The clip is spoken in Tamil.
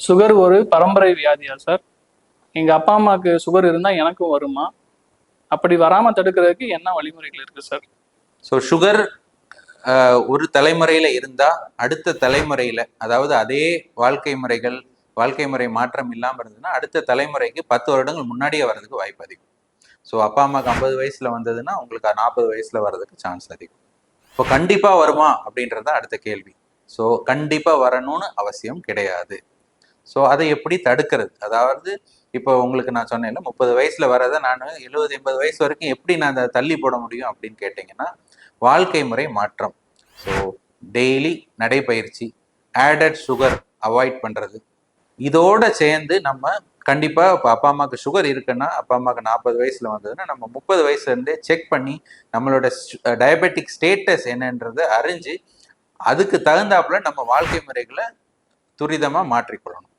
சுகர் ஒரு பரம்பரை வியாதியா சார் எங்க அப்பா அம்மாவுக்கு சுகர் இருந்தா எனக்கும் வருமா? அப்படி வராம தடுக்கிறதுக்கு என்ன வழிமுறைகள் இருக்கு சார் ஸோ சுகர் ஒரு தலைமுறையில இருந்தா அடுத்த தலைமுறையில அதாவது அதே வாழ்க்கை முறைகள் வாழ்க்கை முறை மாற்றம் இல்லாமல் இருந்ததுன்னா அடுத்த தலைமுறைக்கு பத்து வருடங்கள் முன்னாடியே வர்றதுக்கு வாய்ப்பு அதிகம். ஸோ அப்பா அம்மாவுக்கு ஐம்பது வயசுல வந்ததுன்னா உங்களுக்கு நாற்பது வயசுல வர்றதுக்கு சான்ஸ் அதிகம். இப்போ கண்டிப்பா வருமா அப்படின்றது தான் அடுத்த கேள்வி. ஸோ கண்டிப்பா வரணும்னு அவசியம் கிடையாது. ஸோ அதை எப்படி தடுக்கிறது? அதாவது இப்போ உங்களுக்கு நான் சொன்னேன்ல முப்பது வயசுல வரதை நான் எழுபது எண்பது வயசு வரைக்கும் எப்படி நான் அதை தள்ளி போட முடியும் அப்படின்னு கேட்டிங்கன்னா வாழ்க்கை முறை மாற்றம். ஸோ டெய்லி நடைப்பயிற்சி ஆடட் சுகர் அவாய்ட் பண்ணுறது இதோட சேர்ந்து நம்ம கண்டிப்பாக இப்போ அப்பா அம்மாவுக்கு சுகர் இருக்குன்னா அப்பா அம்மாவுக்கு நாற்பது வயசில் வந்ததுன்னா நம்ம முப்பது வயசுலேருந்தே செக் பண்ணி நம்மளோட டயபெட்டிக் ஸ்டேட்டஸ் என்னன்றதை அறிஞ்சு அதுக்கு தகுந்தாப்புல நம்ம வாழ்க்கை முறைகளை துரிதமாக மாற்றிக்கொள்ளணும்.